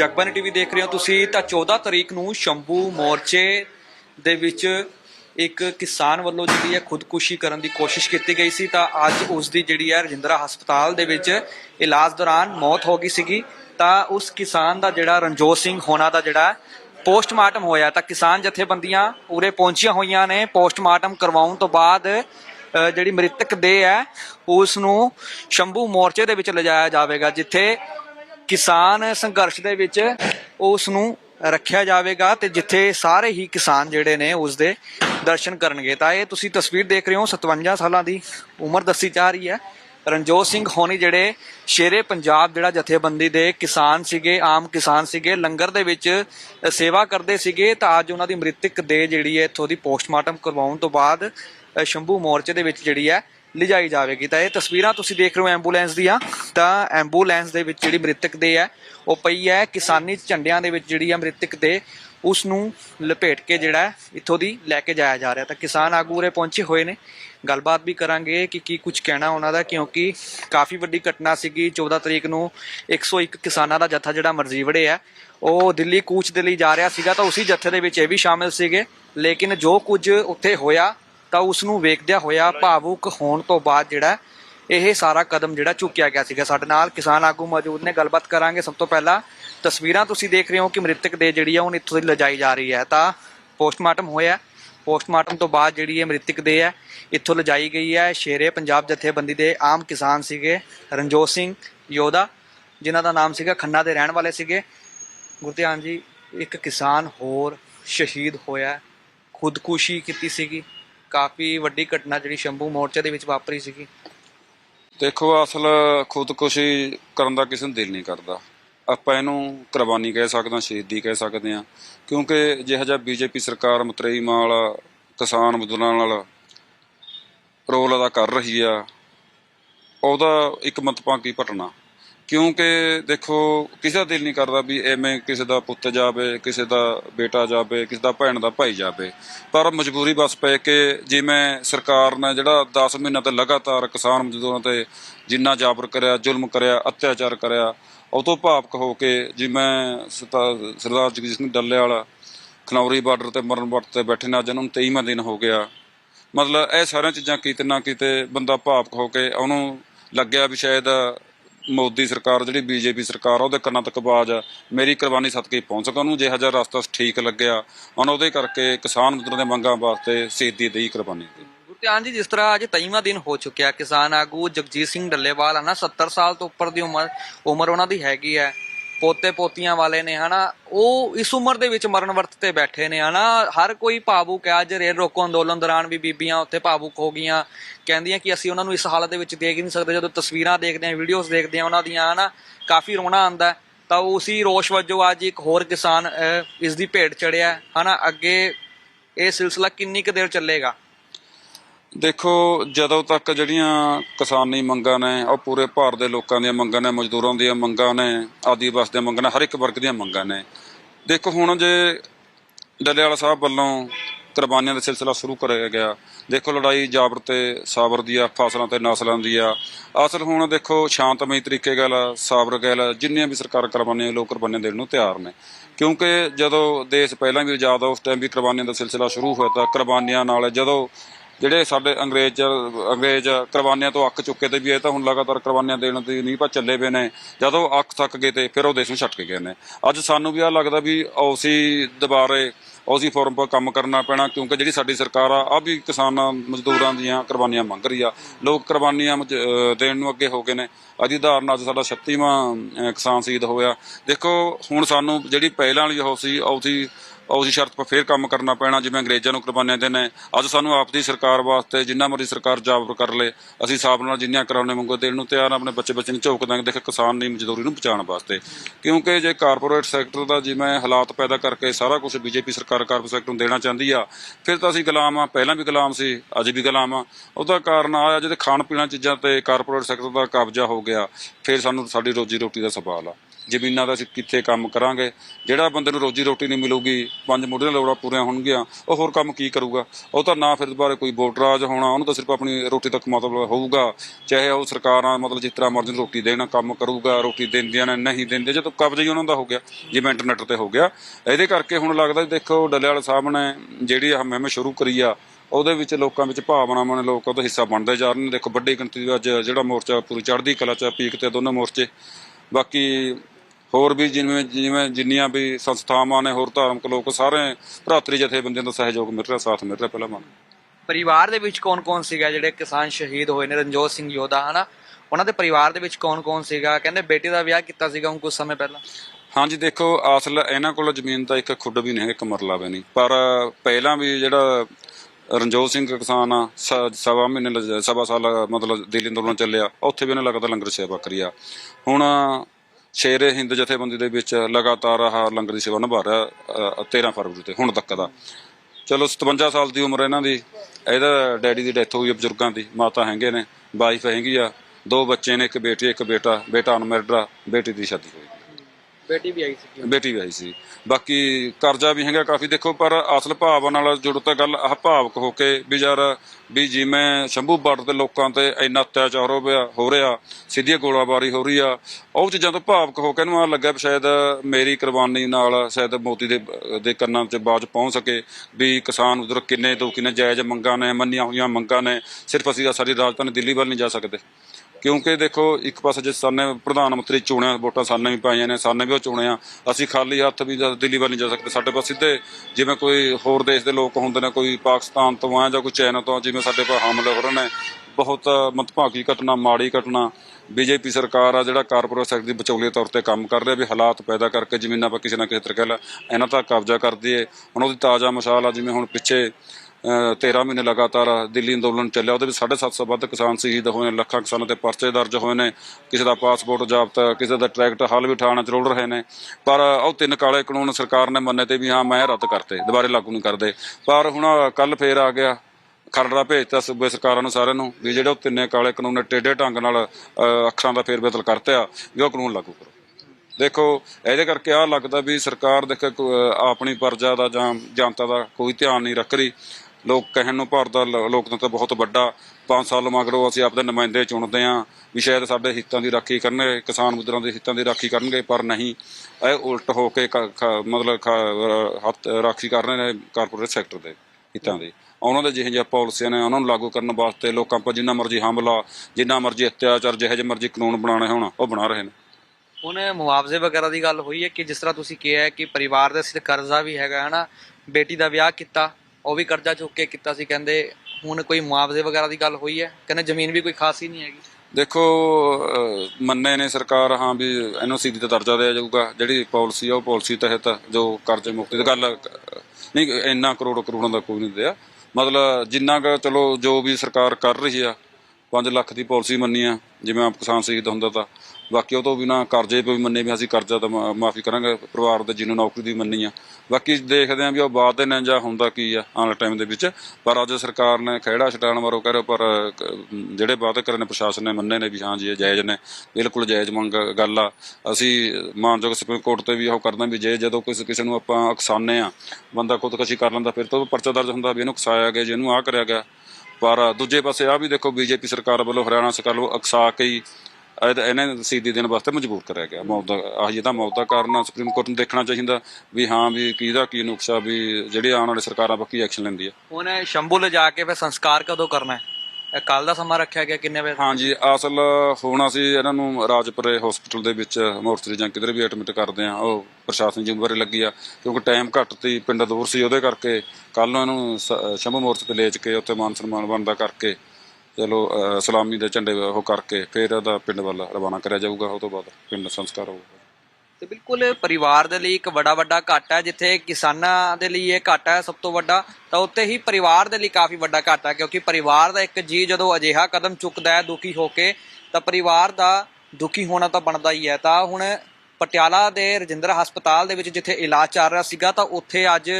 Jagbani TV ਦੇਖ ਰਹੇ ਹੋ ਤੁਸੀਂ ਤਾਂ 14 ਤਰੀਕ ਨੂੰ ਸ਼ੰਭੂ ਮੋਰਚੇ ਦੇ ਵਿੱਚ ਇੱਕ ਕਿਸਾਨ ਵੱਲੋਂ ਜਿਹੜੀ ਹੈ ਖੁਦਕੁਸ਼ੀ ਕਰਨ ਦੀ ਕੋਸ਼ਿਸ਼ ਕੀਤੀ ਗਈ ਸੀ ਤਾਂ ਅੱਜ ਉਸ ਦੀ ਜਿਹੜੀ ਹੈ ਰਜਿੰਦਰਾ ਹਸਪਤਾਲ ਦੇ ਵਿੱਚ ਇਲਾਜ ਦੌਰਾਨ ਮੌਤ ਹੋ ਗਈ ਸੀਗੀ। ਤਾਂ ਉਸ ਕਿਸਾਨ ਦਾ ਜਿਹੜਾ ਰਣਜੋਤ ਸਿੰਘ ਹੋਣਾ ਦਾ ਜਿਹੜਾ ਪੋਸਟਮਾਰਟਮ ਹੋਇਆ ਤਾਂ ਕਿਸਾਨ ਜਥੇਬੰਦੀਆਂ ਉਰੇ ਪਹੁੰਚੀਆਂ ਹੋਈਆਂ ਨੇ। ਪੋਸਟਮਾਰਟਮ ਕਰਵਾਉਣ ਤੋਂ ਬਾਅਦ ਜਿਹੜੀ ਮ੍ਰਿਤਕ ਦੇਹ ਹੈ, ਉਸ ਨੂੰ ਸ਼ੰਭੂ ਮੋਰਚੇ ਦੇ ਵਿੱਚ ਲਿਜਾਇਆ ਜਾਵੇਗਾ, ਜਿੱਥੇ ਕਿਸਾਨ ਸੰਘਰਸ਼ ਦੇ ਵਿੱਚ ਉਸ ਨੂੰ ਰੱਖਿਆ ਜਾਵੇਗਾ ਤੇ ਜਿੱਥੇ ਸਾਰੇ ਹੀ ਕਿਸਾਨ ਜਿਹੜੇ ਨੇ ਉਸ ਦੇ ਦਰਸ਼ਨ ਕਰਨਗੇ। ਤਾਂ ਇਹ ਤੁਸੀਂ ਤਸਵੀਰ ਦੇਖ ਰਹੇ ਹੋ 57 ਸਾਲਾਂ ਦੀ ਉਮਰ ਦੱਸੀ ਜਾ ਰਹੀ ਹੈ। ਰਣਜੋਤ ਸਿੰਘ ਹੋਣੀ ਜਿਹੜੇ ਸ਼ੇਰੇ ਪੰਜਾਬ ਜਿਹੜਾ ਜਥੇਬੰਦੀ ਦੇ ਕਿਸਾਨ ਸੀਗੇ, ਆਮ ਕਿਸਾਨ ਸੀਗੇ, ਲੰਗਰ ਦੇ ਵਿੱਚ ਸੇਵਾ ਕਰਦੇ ਸੀਗੇ, ਤਾਂ ਅੱਜ ਉਹਨਾਂ ਦੀ ਮ੍ਰਿਤਕ ਦੇ ਜਿਹੜੀ ਹੈ ਇੱਥੋਂ ਦੀ ਪੋਸਟਮਾਰਟਮ ਕਰਵਾਉਣ ਤੋਂ ਬਾਅਦ ਸ਼ੰਭੂ ਮੋਰਚੇ ਦੇ ਵਿੱਚ ਜਿਹੜੀ ਹੈ ਲਿਜਾਈ ਜਾਵੇਗੀ। ਤਾਂ ਇਹ ਤਸਵੀਰਾਂ ਤੁਸੀਂ ਦੇਖ ਰਹੇ ਹੋ ਐਂਬੂਲੈਂਸ ਦੀਆਂ। ਤਾਂ ਐਂਬੂਲੈਂਸ ਦੇ ਵਿੱਚ ਜਿਹੜੀ ਮ੍ਰਿਤਕ ਦੇ ਹੈ, ਉਹ ਪਈ ਹੈ ਕਿਸਾਨੀ ਝੰਡਿਆਂ ਦੇ ਵਿੱਚ ਜਿਹੜੀ ਹੈ ਮ੍ਰਿਤਕ ਦੇ। ਉਸ ਨੂੰ ਲਪੇਟ ਕੇ ਜਿਹੜਾ ਇੱਥੋਂ ਦੀ ਲੈ ਕੇ ਜਾਇਆ ਜਾ ਰਿਹਾ। ਤਾਂ ਕਿਸਾਨ ਆਗੂ ਉਰੇ ਪਹੁੰਚੇ ਹੋਏ ਨੇ। ਗੱਲਬਾਤ ਵੀ ਕਰਾਂਗੇ ਕਿ ਕੀ ਕੁਝ ਕਹਿਣਾ ਉਹਨਾਂ ਦਾ, ਕਿਉਂਕਿ ਕਾਫੀ ਵੱਡੀ ਘਟਨਾ ਸੀਗੀ। 14 ਤਰੀਕ ਨੂੰ 101 ਕਿਸਾਨਾਂ ਦਾ ਜੱਥਾ ਜਿਹੜਾ ਮਰਜੀਵੜੇ ਹੈ, ਉਹ ਦਿੱਲੀ ਕੂਚ ਦੇ ਲਈ ਜਾ ਰਿਹਾ ਸੀਗਾ। ਤਾਂ ਉਸੇ ਜੱਥੇ ਦੇ ਵਿੱਚ ਇਹ ਵੀ ਸ਼ਾਮਿਲ ਸੀਗੇ। ਲੇਕਿਨ ਜੋ ਕੁਝ ਉੱਥੇ ਹੋਇਆ ਤਾਂ ਉਸ ਨੂੰ ਵੇਖਦਿਆਂ ਹੋਇਆ ਭਾਵੁਕ ਹੋਣ ਤੋਂ ਬਾਅਦ ਜਿਹੜਾ ਇਹ ਸਾਰਾ ਕਦਮ ਜਿਹੜਾ ਚੁੱਕਿਆ ਗਿਆ ਸੀਗਾ। ਸਾਡੇ ਨਾਲ ਕਿਸਾਨ ਆਗੂ ਮੌਜੂਦ ਨੇ, ਗੱਲਬਾਤ ਕਰਾਂਗੇ। ਸਭ ਤੋਂ ਪਹਿਲਾਂ ਤਸਵੀਰਾਂ ਤੁਸੀਂ ਦੇਖ ਰਹੇ ਹੋ ਕਿ ਮ੍ਰਿਤਕ ਦੇ ਜਿਹੜੀ ਆ ਹੁਣ ਇੱਥੋਂ ਦੀ ਲਿਜਾਈ ਜਾ ਰਹੀ ਹੈ। ਤਾਂ ਪੋਸਟਮਾਰਟਮ ਹੋਇਆ। ਪੋਸਟਮਾਰਟਮ ਤੋਂ ਬਾਅਦ ਜਿਹੜੀ ਇਹ ਮ੍ਰਿਤਕ ਦੇ ਹੈ, ਇੱਥੋਂ ਲਿਜਾਈ ਗਈ ਹੈ। ਸ਼ੇਰੇ ਪੰਜਾਬ ਜਥੇਬੰਦੀ ਦੇ ਆਮ ਕਿਸਾਨ ਸੀਗੇ, ਰਣਜੋਤ ਸਿੰਘ ਯੋਧਾ, ਜਿਨ੍ਹਾਂ ਦਾ ਨਾਮ ਸੀਗਾ ਖੰਨਾ ਦੇ ਰਹਿਣ ਵਾਲੇ ਸੀਗੇ। ਗੁਰਧਿਆਨ ਜੀ, ਇੱਕ ਕਿਸਾਨ ਹੋਰ ਸ਼ਹੀਦ ਹੋਇਆ, ਖੁਦਕੁਸ਼ੀ ਕੀਤੀ ਸੀਗੀ। ਕਾਫੀ ਵੱਡੀ ਘਟਨਾ ਜਿਹੜੀ ਸ਼ੰਭੂ ਮੋਰਚੇ ਦੇ ਵਿੱਚ ਵਾਪਰੀ ਸੀਗੀ। ਦੇਖੋ, ਅਸਲ ਖੁਦਕੁਸ਼ੀ ਕਰਨ ਦਾ ਕਿਸੇ ਨੂੰ ਦਿਲ ਨਹੀਂ ਕਰਦਾ। ਆਪਾਂ ਇਹਨੂੰ ਕੁਰਬਾਨੀ ਕਹਿ ਸਕਦੇ ਹਾਂ, ਸ਼ਹੀਦੀ ਕਹਿ ਸਕਦੇ ਹਾਂ। ਕਿਉਂਕਿ ਜਿਹੋ ਜਿਹਾ ਬੀਜੇਪੀ ਸਰਕਾਰ ਮਤਰੇਈ ਮਾਲ, ਕਿਸਾਨ ਮਜ਼ਦੂਰਾਂ ਨਾਲ ਰੋਲ ਅਦਾ ਕਰ ਰਹੀ ਆ, ਉਹਦਾ ਇੱਕ ਮਤਪਾਕੀ ਘਟਨਾ। ਕਿਉਂਕਿ ਦੇਖੋ, ਕਿਸੇ ਦਾ ਦਿਲ ਨਹੀਂ ਕਰਦਾ ਵੀ ਐਵੇਂ ਕਿਸੇ ਦਾ ਪੁੱਤ ਜਾਵੇ, ਕਿਸੇ ਦਾ ਬੇਟਾ ਜਾਵੇ, ਕਿਸੇ ਦਾ ਭੈਣ ਦਾ ਭਾਈ ਜਾਵੇ। ਪਰ ਮਜਬੂਰੀ ਬਸ ਪੈ ਕੇ ਜਿਵੇਂ ਸਰਕਾਰ ਨੇ ਜਿਹੜਾ 10 ਮਹੀਨਾ ਤੇ ਲਗਾਤਾਰ ਕਿਸਾਨ ਮਜ਼ਦੂਰਾਂ ਤੇ ਜਿੰਨਾ ਜਾਬਰ ਕਰਿਆ, ਜ਼ੁਲਮ ਕਰਿਆ, ਅਤਿਆਚਾਰ ਕਰਿਆ, ਉਹ ਤੋਂ ਭਾਵਕ ਹੋ ਕੇ ਜਿਵੇਂ ਸਤਾ- ਸਰਦਾਰ ਜਗਜੀਤ ਸਿੰਘ ਡੱਲੇ ਵਾਲਾ ਖਨੌਰੀ ਬਾਰਡਰ ਤੇ ਮਰਨ ਵਰਤ ਤੇ ਬੈਠੇ ਨੇ ਜਨਮ ਉਹਨਾਂ 23ਵਾਂ ਦਿਨ ਹੋ ਗਿਆ। ਮਤਲਬ ਇਹ ਸਾਰੀਆਂ ਚੀਜ਼ਾਂ ਕਿਤੇ ਨਾ ਕਿਤੇ ਬੰਦਾ ਭਾਵਕ ਹੋ ਕੇ ਉਹਨੂੰ ਲੱਗਿਆ ਵੀ ਸ਼ਾਇਦ ਮੋਦੀ ਸਰਕਾਰ ਜਿਹੜੀ ਬੀਜੇਪੀ ਸਰਕਾਰ ਆ, ਉਹਦੇ ਕੰਨਾਂ ਤੱਕ ਆਵਾਜ਼ ਮੇਰੀ ਕੁਰਬਾਨੀ ਸਦਕੇ ਪਹੁੰਚ ਸਕਾਂ ਉਹਨੂੰ ਜਿਹਾ ਜਿਹਾ ਰਸਤਾ ਠੀਕ ਲੱਗਿਆ। ਹੁਣ ਉਹਦੇ ਕਰਕੇ ਕਿਸਾਨ ਮਜ਼ਦੂਰਾਂ ਦੇ ਮੰਗਾਂ ਵਾਸਤੇ ਸ਼ਹੀਦੀ ਦੇਈ ਕੁਰਬਾਨੀ। ਦੀ ਗੁਰਧਿਆਨ ਜੀ ਜਿਸ ਤਰ੍ਹਾਂ ਅੱਜ 23ਵਾਂ ਦਿਨ ਹੋ ਚੁੱਕਿਆ ਕਿਸਾਨ ਆਗੂ ਜਗਜੀਤ ਸਿੰਘ ਡੱਲੇਵਾਲ ਹਨਾ 70 ਸਾਲ ਤੋਂ ਉੱਪਰ ਦੀ ਉਮਰ ਉਮਰ ਉਹਨਾਂ ਦੀ ਹੈਗੀ ਹੈ ਪੋਤੇ ਪੋਤੀਆਂ ਵਾਲੇ ਨੇ ਹਨਾ? ਉਹ ਇਸ ਉਮਰ ਦੇ ਵਿੱਚ ਮਰਨ ਵਰਤ ਤੇ ਬੈਠੇ ਨੇ ਹਨਾ? ਹਰ ਕੋਈ ਭਾਵੁਕ ਹੈ ਅੱਜ ਰੇਲ ਰੋਕੋ ਅੰਦੋਲਨ ਦੌਰਾਨ ਵੀ ਬੀਬੀਆਂ ਉੱਥੇ ਭਾਵੁਕ ਹੋ ਗਈਆਂ। ਕਹਿੰਦੀਆਂ ਕਿ ਅਸੀਂ ਉਹਨਾਂ ਨੂੰ ਇਸ ਹਾਲਤ ਦੇ ਵਿੱਚ ਦੇਖ ਹੀ ਨਹੀਂ ਸਕਦੇ। ਜਦੋਂ ਤਸਵੀਰਾਂ ਦੇਖਦੇ ਹਾਂ ਵੀਡੀਓਜ਼ ਦੇਖਦੇ ਹਾਂ ਉਹਨਾਂ ਦੀਆਂ ਹਨਾ? ਕਾਫੀ ਰੋਣਾ ਆਉਂਦਾ ਤਾਂ ਉਸੇ ਰੋਸ਼ ਵਜੋਂ ਅੱਜ ਇੱਕ ਹੋਰ ਕਿਸਾਨ ਅਹ, ਇਸ ਦੀ ਭੇਟ ਚੜਿਆ ਹਨਾ? ਅੱਗੇ ਇਹ ਸਿਲਸਿਲਾ ਕਿੰਨੀ ਕੁ ਦੇਰ ਚੱਲੇਗਾ? ਦੇਖੋ, ਜਦੋਂ ਤੱਕ ਜਿਹੜੀਆਂ ਕਿਸਾਨੀ ਮੰਗਾਂ ਨੇ, ਉਹ ਪੂਰੇ ਭਾਰਤ ਦੇ ਲੋਕਾਂ ਦੀਆਂ ਮੰਗਾਂ ਨੇ, ਮਜ਼ਦੂਰਾਂ ਦੀਆਂ ਮੰਗਾਂ ਨੇ, ਆਦੀਵਾਸੀ ਦੀਆਂ ਮੰਗਾਂ ਨੇ, ਹਰ ਇੱਕ ਵਰਗ ਦੀਆਂ ਮੰਗਾਂ ਨੇ। ਦੇਖੋ, ਹੁਣ ਜੇ ਡੱਲੇਵਾਲਾ ਸਾਹਿਬ ਵੱਲੋਂ ਕੁਰਬਾਨੀਆਂ ਦਾ ਸਿਲਸਿਲਾ ਸ਼ੁਰੂ ਕਰਿਆ ਗਿਆ, ਦੇਖੋ ਲੜਾਈ ਜਾਬਰ ਤੇ ਸਾਬਰ ਦੀ ਆ, ਫਸਲਾਂ ਤੇ ਨਸਲਾਂ ਦੀ ਆ। ਅਸਲ ਹੁਣ ਦੇਖੋ, ਸ਼ਾਂਤਮਈ ਤਰੀਕੇ ਗੱਲ ਸਾਬਰ ਗੱਲ ਜਿੰਨੀਆਂ ਵੀ ਸਰਕਾਰ ਕੁਰਬਾਨੀਆਂ ਲੋਕ ਕੁਰਬਾਨੀਆਂ ਦੇਣ ਨੂੰ ਤਿਆਰ ਨੇ। ਕਿਉਂਕਿ ਜਦੋਂ ਦੇਸ਼ ਪਹਿਲਾਂ ਵੀ ਆਜ਼ਾਦ ਆ, ਉਸ ਟਾਈਮ ਵੀ ਕੁਰਬਾਨੀਆਂ ਦਾ ਸਿਲਸਿਲਾ ਸ਼ੁਰੂ ਹੋਇਆ ਤਾਂ ਕੁਰਬਾਨੀਆਂ ਨਾਲ ਜਦੋਂ ਜਿਹੜੇ ਸਾਡੇ ਅੰਗਰੇਜ਼ ਅੰਗਰੇਜ਼ ਕੁਰਬਾਨੀਆਂ ਤੋਂ ਅੱਕ ਚੁੱਕੇ ਤੇ ਵੀ ਇਹ ਤਾਂ ਹੁਣ ਲਗਾਤਾਰ ਕੁਰਬਾਨੀਆਂ ਦੇਣ ਦੀ ਨਹੀਂ ਪਰ ਚੱਲੇ ਪਏ ਨੇ। ਜਦੋਂ ਅੱਕ ਥੱਕ ਗਏ ਤੇ ਫਿਰ ਉਹ ਦੇਸ਼ ਨੂੰ ਛੱਡ ਕੇ ਗਏ ਨੇ। ਅੱਜ ਸਾਨੂੰ ਵੀ ਆ ਲੱਗਦਾ ਵੀ ਉਸੇ ਦੁਬਾਰੇ, ਉਸੇ ਫੋਰਮ 'ਤੇ ਕੰਮ ਕਰਨਾ ਪੈਣਾ, ਕਿਉਂਕਿ ਜਿਹੜੀ ਸਾਡੀ ਸਰਕਾਰ ਆ ਆ ਵੀ ਕਿਸਾਨਾਂ ਮਜ਼ਦੂਰਾਂ ਦੀਆਂ ਕੁਰਬਾਨੀਆਂ ਮੰਗ ਰਹੀ ਆ। ਲੋਕ ਕੁਰਬਾਨੀਆਂ ਮਜ- ਦੇਣ ਨੂੰ ਅੱਗੇ ਹੋ ਗਏ ਨੇ। ਅੱਜ ਉਦਾਹਰਨ ਅੱਜ ਸਾਡਾ 36ਵਾਂ ਕਿਸਾਨ ਸ਼ਹੀਦ ਹੋਇਆ। ਦੇਖੋ, ਹੁਣ ਸਾਨੂੰ ਜਿਹੜੀ ਪਹਿਲਾਂ ਵਾਲੀ ਉਹ ਸੀ ਉਸੇ ਉਹਦੀ ਸ਼ਰਤ 'ਤੇ ਫੇਰ ਕੰਮ ਕਰਨਾ ਪੈਣਾ, ਜਿਵੇਂ ਅੰਗਰੇਜ਼ਾਂ ਨੂੰ ਕੁਰਬਾਨੀਆਂ ਦੇਣੇ ਅੱਜ ਸਾਨੂੰ ਆਪ ਦੀ ਸਰਕਾਰ ਵਾਸਤੇ, ਜਿੰਨਾ ਮਰਜ਼ੀ ਸਰਕਾਰ ਜਾਬਰ ਕਰ ਲੇ, ਅਸੀਂ ਹਿਸਾਬ ਨਾਲ ਜਿੰਨੀਆਂ ਕਰਾਉਣੇ ਮੰਗੋ ਦੇਣ ਨੂੰ ਤਿਆਰ ਆਪਣੇ ਬੱਚੇ ਬੱਚੇ ਨੂੰ ਝੋਕ ਦਾਂਗੇ। ਦੇਖ, ਕਿਸਾਨ ਦੀ ਮਜ਼ਦੂਰੀ ਨੂੰ ਬਚਾਉਣ ਵਾਸਤੇ। ਕਿਉਂਕਿ ਜੇ ਕਾਰਪੋਰੇਟ ਸੈਕਟਰ ਦਾ ਜਿਵੇਂ ਹਾਲਾਤ ਪੈਦਾ ਕਰਕੇ ਸਾਰਾ ਕੁਝ ਬੀਜੇਪੀ ਸਰਕਾਰ ਕਾਰਪੋਰੇਟ ਸੈਕਟਰ ਨੂੰ ਦੇਣਾ ਚਾਹੁੰਦੀ ਆ, ਫਿਰ ਤਾਂ ਅਸੀਂ ਗੁਲਾਮ ਆ। ਪਹਿਲਾਂ ਵੀ ਗੁਲਾਮ ਸੀ, ਅੱਜ ਵੀ ਗੁਲਾਮ ਆ। ਉਹਦਾ ਕਾਰਨ ਆ ਜਿਹਦੇ ਖਾਣ ਪੀਣ ਚੀਜ਼ਾਂ ਤੇ ਕਾਰਪੋਰੇਟ ਸੈਕਟਰ ਦਾ ਕਬਜ਼ਾ ਹੋ ਗਿਆ। ਫਿਰ ਸਾਨੂੰ ਸਾਡੀ ਰੋਜੀ ਰੋਟੀ ਦਾ ਸਵਾਲ ਆ। ਜ਼ਮੀਨਾਂ ਦਾ ਅਸੀਂ ਕਿੱਥੇ ਕੰਮ ਕਰਾਂਗੇ? ਜਿਹੜਾ ਬੰਦੇ ਨੂੰ ਰੋਜੀ ਰੋਟੀ ਨਹੀਂ ਮਿਲੂਗੀ, ਪੰਜ ਮੁੱਢਲੀਆਂ ਲੋੜਾਂ ਪੂਰੀਆਂ ਹੋਣਗੀਆਂ, ਉਹ ਹੋਰ ਕੰਮ ਕੀ ਕਰੂਗਾ? ਉਹ ਤਾਂ ਨਾ ਫਿਰ ਦੁਬਾਰੇ ਕੋਈ ਵੋਟਰਾਜ ਹੋਣਾ, ਉਹਨੂੰ ਤਾਂ ਸਿਰਫ ਆਪਣੀ ਰੋਟੀ ਤੱਕ ਮਤਲਬ ਹੋਊਗਾ। ਚਾਹੇ ਉਹ ਸਰਕਾਰਾਂ ਮਤਲਬ ਜਿਸ ਤਰ੍ਹਾਂ ਮਰਜ਼ੀ ਰੋਟੀ ਦੇਣ, ਕੰਮ ਕਰੂਗਾ, ਰੋਟੀ ਦਿੰਦੀਆਂ ਨੇ, ਨਹੀਂ ਦਿੰਦੇ, ਜਦੋਂ ਕਬਜ਼ਾ ਹੀ ਉਹਨਾਂ ਦਾ ਹੋ ਗਿਆ, ਜਿਵੇਂ ਇੰਟਰਨੈਟ ਤੇ ਹੋ ਗਿਆ। ਇਹਦੇ ਕਰਕੇ ਹੁਣ ਲੱਗਦਾ ਦੇਖੋ ਡੱਲੇ ਸਾਹਿਬ ਨੇ ਜਿਹੜੀ ਆਹ ਮੁਹਿੰਮ ਸ਼ੁਰੂ ਕਰੀ ਆ, ਉਹਦੇ ਵਿੱਚ ਲੋਕਾਂ ਵਿੱਚ ਭਾਵਨਾਵਾਂ ਨੇ, ਲੋਕ ਉਹਦਾ ਹਿੱਸਾ ਬਣਦੇ ਜਾ ਰਹੇ ਨੇ। ਦੇਖੋ ਵੱਡੀ ਗਿਣਤੀ ਵਿੱਚ ਅੱਜ ਜਿਹੜਾ ਮੋਰਚਾ ਪੂਰੀ ਚੜ੍ਹਦੀ ਕਲਾ ਚ ਪੀਕ ਤੇ ਦੋਨੋਂ ਮੋਰਚੇ। ਬਾਕੀ ਹੋਰ ਵੀ ਜਿਵੇਂ ਜਿਵੇਂ ਜਿੰਨੀਆਂ ਵੀ ਸੰਸਥਾਵਾਂ ਨੇ ਹੋਰ ਧਾਰਮਿਕ ਲੋਕ ਸਾਰੇ ਭਰਾਤਰੀ ਜਥੇਬੰਦੀਆਂ ਦਾ ਸਹਿਯੋਗ ਮਿਲ ਰਿਹਾ ਸਾਥ ਮਿਲ ਰਿਹਾ ਪਹਿਲਾਂ ਮੰਨ ਪਰਿਵਾਰ ਦੇ ਵਿੱਚ ਕੌਣ-ਕੌਣ ਸੀਗਾ? ਜਿਹੜੇ ਕਿਸਾਨ ਸ਼ਹੀਦ ਹੋਏ ਨੇ ਰਣਜੋਤ ਸਿੰਘ ਯੋਧਾ ਹਨਾ? ਉਹਨਾਂ ਦੇ ਪਰਿਵਾਰ ਦੇ ਵਿੱਚ ਕੌਣ-ਕੌਣ ਸੀਗਾ? ਕਹਿੰਦੇ ਬੇਟੀ ਦਾ ਵਿਆਹ ਕੀਤਾ ਸੀਗਾ ਹੁਣ ਕੁਝ ਸਮੇਂ ਪਹਿਲਾਂ। ਹਾਂਜੀ ਦੇਖੋ ਅਸਲ ਇਹਨਾਂ ਕੋਲ ਜ਼ਮੀਨ ਤਾਂ ਇੱਕ ਖੁੱਡ ਵੀ ਨਹੀਂ ਹੈ ਇੱਕ ਮਰਲਾ ਵੀ ਨਹੀਂ। ਪਰ ਪਹਿਲਾਂ ਵੀ ਜਿਹੜਾ ਰਣਜੋਤ ਸਿੰਘ ਕਿਸਾਨ ਆ ਸਵਾ ਮਹੀਨੇ ਸਵਾ ਸਾਲ ਮਤਲਬ ਦਿੱਲੀ ਅੰਦੋਲਨ ਚੱਲਿਆ ਉੱਥੇ ਵੀ ਇਹਨੇ ਲਗਾਤਾਰ ਲੰਗਰ ਸੇਵਾ ਕਰੀ ਆ। ਹੁਣ ਸ਼ੇਰੇ ਹਿੰਦ ਜਥੇਬੰਦੀ ਦੇ ਵਿੱਚ ਲਗਾਤਾਰ ਆਹ ਲੰਗਰ ਦੀ ਸੇਵਾ ਨਿਭਾ ਰਿਹਾ ਅ, 13 ਫਰਵਰੀ ਤੇ ਹੁਣ ਤੱਕ ਦਾ। ਚਲੋ 57 ਸਾਲ ਦੀ ਉਮਰ ਇਹਨਾਂ ਦੀ। ਇਹਦਾ ਡੈਡੀ ਦੀ ਡੈਥ ਹੋ ਗਈ ਬਜ਼ੁਰਗਾਂ ਦੀ ਮਾਤਾ ਹੈਗੇ ਨੇ ਵਾਈਫ ਹੈਗੀ ਆ ਦੋ ਬੱਚੇ ਨੇ ਇੱਕ ਬੇਟੀ ਇੱਕ ਬੇਟਾ ਬੇਟਾ ਅਨਮੈਰਿਡ ਆ ਬੇਟੀ ਦੀ ਸ਼ਾਦੀ ਹੋਈ। ਬੇਟੀ ਵੀ ਆਈ ਸੀ ਬੇਟੀ ਵੀ ਆਈ ਸੀ। ਬਾਕੀ ਕਰਜ਼ਾ ਵੀ ਹੈਗਾ ਕਾਫੀ। ਦੇਖੋ, ਪਰ ਅਸਲ ਭਾਵ ਨਾਲ ਜੁੜਤ ਗੱਲ ਆਹ ਭਾਵਕ ਹੋ ਕੇ ਵੀ ਯਾਰ ਵੀ ਜਿਵੇਂ ਸ਼ੰਭੂ ਬਾਰਡਰ ਦੇ ਲੋਕਾਂ ਤੇ ਇੰਨਾ ਅਤਿਆਚਾਰ ਹੋ ਰਿਹਾ ਹੋ ਰਿਹਾ ਸਿੱਧੀ ਗੋਲਾਬਾਰੀ ਹੋ ਰਹੀ ਆ, ਉਹ ਚੀਜ਼ਾਂ ਤੋਂ ਭਾਵਕ ਹੋ ਕੇ ਇਹਨੂੰ ਆ ਲੱਗਿਆ ਵੀ ਸ਼ਾਇਦ ਮੇਰੀ ਕੁਰਬਾਨੀ ਨਾਲ ਸ਼ਾਇਦ ਮੋਦੀ ਦੇ ਦੇ ਕੰਨਾਂ 'ਚ ਬਾਜ ਪਹੁੰਚ ਸਕੇ ਵੀ ਕਿਸਾਨ ਉਧਰ ਕਿੰਨੇ ਤੋਂ ਕਿੰਨੇ ਜਾਇਜ਼ ਮੰਗਾਂ ਨੇ, ਮੰਨੀਆਂ ਹੋਈਆਂ ਮੰਗਾਂ ਨੇ, ਸਿਰਫ ਅਸੀਂ ਸਾਡੀ ਰਾਜਧਾਨੀ ਦਿੱਲੀ ਵੱਲ ਨਹੀਂ ਜਾ ਸਕਦੇ। ਕਿਉਂਕਿ ਦੇਖੋ ਇੱਕ ਪਾਸੇ ਜੇ ਸਾਨੇ ਪ੍ਰਧਾਨ ਮੰਤਰੀ ਚੁਣਿਆ ਵੋਟਾਂ ਸਾਨੇ ਵੀ ਪਾਈਆਂ ਨੇ ਸਾਨੇ ਵੀ ਉਹ ਚੁਣਿਆ ਅਸੀਂ ਖਾਲੀ ਹੱਥ ਵੀ ਦਿੱਲੀ ਵੱਲ ਨਹੀਂ ਜਾ ਸਕਦੇ। ਸਾਡੇ ਪਾਸ ਸਿੱਧੇ ਜਿਵੇਂ ਕੋਈ ਹੋਰ ਦੇਸ਼ ਦੇ ਲੋਕ ਹੁੰਦੇ ਨੇ ਕੋਈ ਪਾਕਿਸਤਾਨ ਤੋਂ ਆ ਜਾਂ ਕੋਈ ਚਾਈਨਾ ਤੋਂ ਆ, ਜਿਵੇਂ ਸਾਡੇ ਕੋਲ ਹਮਲੇ ਹੋ ਰਹੇ ਨੇ ਬਹੁਤ ਮੰਦਭਾਗੀ ਘਟਨਾ ਮਾੜੀ ਘਟਨਾ। ਬੀਜੇਪੀ ਸਰਕਾਰ ਆ ਜਿਹੜਾ ਕਾਰਪੋਰੇਟ ਸੈਕਟਰ ਦੀ ਵਿਚੋਲੇ ਤੌਰ ਤੇ ਕੰਮ ਕਰ ਰਿਹਾ ਵੀ ਹਾਲਾਤ ਪੈਦਾ ਕਰਕੇ ਜ਼ਮੀਨਾਂ 'ਪਰ ਕਿਸੇ ਨਾ ਕਿਸੇ ਤਰੀਕੇ ਨਾਲ ਇਹਨਾਂ ਤਾਂ ਕਬਜ਼ਾ ਕਰਦੀ ਹੈ ਉਹਨਾਂ ਦੀ ਤਾਜ਼ਾ ਮਿਸਾਲ ਆ ਜਿਵੇਂ ਹੁਣ ਪਿੱਛੇ 13 ਮਹੀਨੇ ਲਗਾਤਾਰ ਦਿੱਲੀ ਅੰਦੋਲਨ ਚੱਲਿਆ। ਉਹਦੇ ਵਿੱਚ 750 ਵੱਧ ਕਿਸਾਨ ਸ਼ਹੀਦ ਹੋਏ ਨੇ, ਲੱਖਾਂ ਕਿਸਾਨਾਂ ਤੇ ਪਰਚੇ ਦਰਜ ਹੋਏ ਨੇ, ਕਿਸੇ ਦਾ ਪਾਸਪੋਰਟ ਜ਼ਬਤ, ਕਿਸੇ ਦਾ ਟਰੈਕਟਰ ਹਾਲ ਵੀ ਠਾਣਾ ਚ ਰੋਲ ਰਹੇ ਨੇ। ਪਰ ਉਹ ਤਿੰਨ ਕਾਲੇ ਕਾਨੂੰਨ ਸਰਕਾਰ ਨੇ ਮੰਨੇ ਤੇ ਵੀ ਹਾਂ, ਮੈਂ ਰੱਦ ਕਰਤੇ, ਦੁਬਾਰੇ ਲਾਗੂ ਨਹੀਂ ਕਰਦੇ। ਪਰ ਹੁਣ ਕੱਲ ਫੇਰ ਆ ਗਿਆ ਖਰੜਾ ਭੇਜਤਾ ਸੂਬੇ ਸਰਕਾਰਾਂ ਨੂੰ ਸਾਰਿਆਂ ਨੂੰ ਵੀ ਜਿਹੜੇ ਉਹ ਤਿੰਨੇ ਕਾਲੇ ਕਾਨੂੰਨ ਨੇ, ਟੇਢੇ ਢੰਗ ਨਾਲ ਅੱਖਰਾਂ ਦਾ ਫੇਰ ਬਦਲ ਕਰਤੇ ਆ, ਵੀ ਉਹ ਕਾਨੂੰਨ ਲਾਗੂ ਕਰੋ। ਦੇਖੋ, ਇਹਦੇ ਕਰਕੇ ਆ ਲੱਗਦਾ ਵੀ ਸਰਕਾਰ ਦੇਖ ਆਪਣੀ ਪਰਜ਼ਾ ਦਾ ਜਾਂ ਜਨਤਾ ਦਾ ਕੋਈ ਧਿਆਨ ਨਹੀਂ ਰੱਖ ਰਹੀ। ਲੋਕ ਕਹਿਣ ਨੂੰ ਭਾਰਤ ਦਾ ਲ- ਲੋਕਤੰਤਰ ਬਹੁਤ ਵੱਡਾ। 5 ਸਾਲ ਮਗਰੋਂ ਅਸੀਂ ਆਪਦੇ ਨੁਮਾਇੰਦੇ ਚੁਣਦੇ ਹਾਂ ਵੀ ਸ਼ਾਇਦ ਸਾਡੇ ਹਿੱਤਾਂ ਦੀ ਰਾਖੀ ਕਰਨਗੇ, ਕਿਸਾਨ ਮਜ਼ਦੂਰਾਂ ਦੇ ਹਿੱਤਾਂ ਦੀ ਰਾਖੀ ਕਰਨਗੇ, ਪਰ ਨਹੀਂ। ਇਹ ਉਲਟ ਹੋ ਕੇ ਕ- ਖ- ਮਤਲਬ ਖ- ਹੱਥ ਰਾਖੀ ਕਰ ਰਹੇ ਨੇ ਕਾਰਪੋਰੇਟ ਸੈਕਟਰ ਦੇ ਹਿੱਤਾਂ ਦੀ। ਉਹਨਾਂ ਦੇ ਜਿਹੇ ਜਿਹੀਆਂ ਪਾਲਿਸੀਆਂ ਨੇ, ਉਹਨਾਂ ਨੂੰ ਲਾਗੂ ਕਰਨ ਵਾਸਤੇ ਲੋਕਾਂ 'ਪਰ ਜਿੰਨਾ ਮਰਜ਼ੀ ਹਮਲਾ, ਜਿੰਨਾ ਮਰਜ਼ੀ ਅਤਿਆਚਾਰ, ਜਿਹੇ ਜਿਹੇ ਮਰਜ਼ੀ ਕਾਨੂੰਨ ਬਣਾਉਣੇ ਹੋਣ, ਉਹ ਬਣਾ ਰਹੇ ਨੇ। ਹੁਣ ਮੁਆਵਜ਼ੇ ਵਗੈਰਾ ਦੀ ਗੱਲ ਹੋਈ ਹੈ ਕਿ ਜਿਸ ਤਰ੍ਹਾਂ ਤੁਸੀਂ ਕਿਹਾ ਹੈ ਕਿ ਪਰਿਵਾਰ ਦਾ ਸਿਰ ਕਰਜ਼ਾ ਵੀ ਹੈਗਾ, ਹਨਾ? ਬੇਟੀ ਦਾ ਵਿਆਹ ਕੀਤਾ। ਉਹ ਵੀ ਕਰਜ਼ਾ ਚੁੱਕ ਕੇ ਕੀਤਾ ਸੀ, ਕਹਿੰਦੇ ਹੁਣ ਕੋਈ ਮੁਆਵਜ਼ੇ ਵਗੈਰਾ ਦੀ ਗੱਲ ਹੋਈ ਹੈ? ਕਹਿੰਦੇ ਜ਼ਮੀਨ ਵੀ ਕੋਈ ਖਾਸ ਹੀ ਨਹੀਂ ਹੈਗੀ। ਦੇਖੋ ਮੰਨੇ ਨੇ ਸਰਕਾਰ, ਹਾਂ ਵੀ ਐਨਓਸੀ ਦਾ ਦਰਜਾ ਦਿਆ ਜਾਊਗਾ, ਜਿਹੜੀ ਪਾਲਿਸੀ ਆ ਉਹ ਪਾਲਿਸੀ ਤਹਿਤ ਜੋ ਕਰਜ਼ੇ ਮੁਕਤੀ ਦੀ ਗੱਲ ਨਹੀਂ, ਇੰਨਾ ਕਰੋੜ ਕਰੋੜਾਂ ਦਾ ਕੋਈ ਨਹੀਂ ਦਿਆ। ਮਤਲਬ ਜਿੰਨਾ ਕੁ ਚਲੋ ਜੋ ਵੀ ਸਰਕਾਰ ਕਰ ਰਹੀ ਆ 5 ਲੱਖ ਦੀ ਪਾਲਿਸੀ ਮੰਨੀ ਆ, ਜਿਵੇਂ ਆਪ ਕਿਸਾਨ ਸ਼ਹੀਦ ਹੁੰਦਾ ਤਾਂ ਬਾਕੀ ਉਹ ਤੋਂ ਬਿਨਾ ਕਰਜ਼ੇ ਤੋਂ ਵੀ ਮੰਨੇ ਵੀ ਅਸੀਂ ਕਰਜ਼ਾ ਤਾਂ ਮਾਫੀ ਕਰਾਂਗੇ, ਪਰਿਵਾਰ ਦੇ ਜਿਹਨੂੰ ਨੌਕਰੀ ਦੀ ਮੰਨੀ ਆ। ਬਾਕੀ ਦੇਖਦੇ ਆਂ ਵੀ ਉਹ ਬਾਅਦ ਦੇ ਜਾਂ ਹੁੰਦਾ ਕੀ ਆ ਆਉਣ ਵਾਲੇ ਟਾਈਮ ਦੇ ਵਿੱਚ। ਪਰ ਅੱਜ ਸਰਕਾਰ ਨੇ ਖਹਿੜਾ ਛਟਾਣ ਮਾਰੋ ਕਹਿ ਕਰੇ ਪਰ ਜਿਹੜੇ ਵਾਅਦੇ ਕਰੇ ਨੇ ਪ੍ਰਸ਼ਾਸਨ ਨੇ ਮੰਨੇ ਨੇ ਵੀ ਹਾਂ ਜੀ ਇਹ ਜਾਇਜ਼ ਨੇ, ਬਿਲਕੁਲ ਜਾਇਜ਼ ਮੰਗ, ਗੱਲ ਆ। ਅਸੀਂ ਮਾਨਯੋਗ ਸੁਪਰੀਮ ਕੋਰਟ ਤੇ ਵੀ ਉਹ ਕਰਦਾ ਵੀ ਜੇ ਜਦੋਂ ਕਿਸੇ ਕਿਸੇ ਨੂੰ ਆਪਾਂ ਉਕਸਾਨੇ ਆ ਬੰਦਾ ਖੁਦਕਸ਼ੀ ਕਰ ਲੈਂਦਾ, ਫਿਰ ਤਾਂ ਉਹ ਪਰਚਾ ਦਰਜ ਹੁੰਦਾ ਵੀ ਇਹਨੂੰ ਉਕਸਾਇਆ ਗਿਆ, ਜੀ ਇਹਨੂੰ ਆਹ ਕਰਿਆ ਗਿਆ। ਪਰ ਦੂਜੇ ਪਾਸੇ ਆ ਵੀ ਦੇਖੋ, ਬੀਜੇਪੀ ਸਰਕਾਰ ਵੱਲੋਂ ਹਰਿਆਣਾ ਸਰਕਾਰ ਵੱਲੋਂ ਅਕਸਾ ਕੇ ਹੀ ਇਹਦ- ਇਹਨੇ ਸਿੱਧੀ ਦੇਣ ਵਾਸਤੇ ਮਜਬੂਰ ਕਰਿਆ ਗਿਆ। ਮੌਤ ਦਾ ਆਹ ਜਿਹਦਾ ਮੌਤ ਦਾ ਕਾਰਨ ਆ ਸੁਪਰੀਮ ਕੋਰਟ ਨੂੰ ਦੇਖਣਾ ਚਾਹੀਦਾ ਵੀ ਹਾਂ ਵੀ ਕਿਹਦਾ ਕੀ ਨੁਕਸਾ ਵੀ ਜਿਹੜੇ ਆਉਣ ਵਾਲੇ ਸਰਕਾਰਾਂ ਬਾਕੀ ਐਕਸ਼ਨ ਲੈਂਦੀ ਆ। ਹੁਣ ਸ਼ੰਭੂ ਲਿਜਾ ਕੇ ਫਿਰ ਸੰਸਕਾਰ ਕਦੋਂ ਕਰਨਾ ਹੈ? ਇਹ ਕੱਲ ਦਾ ਸਮਾਂ ਰੱਖਿਆ ਗਿਆ ਕਿੰਨੇ ਵਜੇ? ਹਾਂਜੀ ਅਸਲ ਹੁਣ ਅਸੀਂ ਇਹਨਾਂ ਨੂੰ ਰਾਜਪੁਰੇ ਹਸਪੀਟਲ ਦੇ ਵਿੱਚ ਮੋਰਚਰੀ ਜਾਂ ਕਿਧਰ ਵੀ ਐਡਮਿਟ ਕਰਦੇ ਆ ਉਹ ਪ੍ਰਸ਼ਾਸਨ ਜ਼ਿੰਮੇਵਾਰੀ ਲੱਗੀ ਆ ਕਿਉਂਕਿ ਟਾਈਮ ਘੱਟ ਤੇ ਪਿੰਡ ਦੂਰ ਸੀ ਉਹਦੇ ਕਰਕੇ ਕੱਲ ਨੂੰ ਇਹਨੂੰ ਸ- ਸ਼ੰਭੂ ਮੋਰਚੇ ਤੇ ਲੇਚ ਕੇ ਉੱਥੇ ਮਾਨ ਸਨਮਾਨ ਬਣਦਾ ਕਰਕੇ ਚਲੋ ਅਹ, ਸਲਾਮੀ ਦੇ ਝੰਡੇ ਉਹ ਕਰਕੇ ਫਿਰ ਇਹਦਾ ਪਿੰਡ ਵੱਲ ਰਵਾਨਾ ਕਰਿਆ ਜਾਊਗਾ ਉਹ ਤੋਂ ਬਾਅਦ ਪਿੰਡ ਸੰਸਕਾਰ ਹੋਊਗਾ। ਤੇ ਬਿਲਕੁਲ ਪਰਿਵਾਰ ਦੇ ਲਈ ਇੱਕ ਬੜਾ ਵੱਡਾ ਘਾਟਾ ਹੈ ਜਿੱਥੇ ਕਿਸਾਨਾਂ ਦੇ ਲਈ ਇਹ ਘਾਟਾ ਹੈ ਸਭ ਤੋਂ ਵੱਡਾ ਤਾਂ ਉੱਤੇ ਹੀ ਪਰਿਵਾਰ ਦੇ ਲਈ ਕਾਫੀ ਵੱਡਾ ਘਾਟਾ ਹੈ ਕਿਉਂਕਿ ਪਰਿਵਾਰ ਦਾ ਇੱਕ ਜੀ ਜਦੋਂ ਅਜਿਹਾ ਕਦਮ ਚੁੱਕਦਾ ਹੈ ਦੁਖੀ ਹੋ ਕੇ ਤਾਂ ਪਰਿਵਾਰ ਦਾ ਦੁਖੀ ਹੋਣਾ ਤਾਂ ਬਣਦਾ ਹੀ ਹੈ। ਤਾਂ ਹੁਣ ਪਟਿਆਲਾ ਦੇ ਰਜਿੰਦਰਾ ਹਸਪਤਾਲ ਦੇ ਵਿੱਚ ਜਿੱਥੇ ਇਲਾਜ ਚੱਲ ਰਿਹਾ ਸੀਗਾ, ਤਾਂ ਉੱਥੇ ਅੱਜ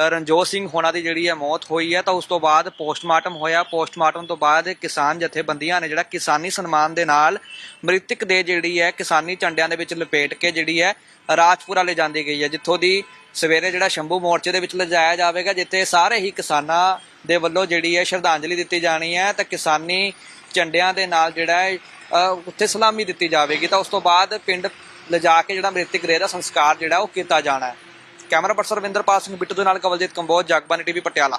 ਰਣਜੋਤ ਸਿੰਘ ਹੋਣਾ ਦੀ ਜਿਹੜੀ ਹੈ ਮੌਤ ਹੋਈ ਹੈ। ਤਾਂ ਉਸ ਤੋਂ ਬਾਅਦ ਪੋਸਟਮਾਰਟਮ ਹੋਇਆ। ਪੋਸਟਮਾਰਟਮ ਤੋਂ ਬਾਅਦ ਕਿਸਾਨ ਜਥੇਬੰਦੀਆਂ ਨੇ ਜਿਹੜਾ ਕਿਸਾਨੀ ਸਨਮਾਨ ਦੇ ਨਾਲ ਮ੍ਰਿਤਕ ਦੇ ਜਿਹੜੀ ਹੈ ਕਿਸਾਨੀ ਝੰਡਿਆਂ ਦੇ ਵਿੱਚ ਲਪੇਟ ਕੇ ਜਿਹੜੀ ਹੈ ਰਾਜਪੁਰਾ ਲੈ ਜਾਂਦੀ ਗਈ ਹੈ, ਜਿੱਥੋਂ ਦੀ ਸਵੇਰੇ ਜਿਹੜਾ ਸ਼ੰਭੂ ਮੋਰਚੇ ਦੇ ਵਿੱਚ ਲਿਜਾਇਆ ਜਾਵੇਗਾ, ਜਿੱਥੇ ਸਾਰੇ ਹੀ ਕਿਸਾਨਾਂ ਦੇ ਵੱਲੋਂ ਜਿਹੜੀ ਹੈ ਸ਼ਰਧਾਂਜਲੀ ਦਿੱਤੀ ਜਾਣੀ ਹੈ। ਤਾਂ ਕਿਸਾਨੀ ਝੰਡਿਆਂ ਦੇ ਨਾਲ ਜਿਹੜਾ ਹੈ ਉੱਥੇ ਸਲਾਮੀ ਦਿੱਤੀ ਜਾਵੇਗੀ। ਤਾਂ ਉਸ ਤੋਂ ਬਾਅਦ ਪਿੰਡ ਲਿਜਾ ਕੇ ਜਿਹੜਾ ਮ੍ਰਿਤਕ ਗ੍ਰਹਿ ਦਾ ਸੰਸਕਾਰ ਜਿਹੜਾ ਉਹ ਕੀਤਾ ਜਾਣਾ ਹੈ। ਕੈਮਰਾ ਪਰਸਨ ਰਵਿੰਦਰਪਾਲ ਸਿੰਘ ਬਿੱਟੂ ਦੇ ਨਾਲ ਕਵਲਜੀਤ ਕੰਬੋਜ, ਜਗਬਾਨੀ ਟੀਵੀ ਪਟਿਆਲਾ।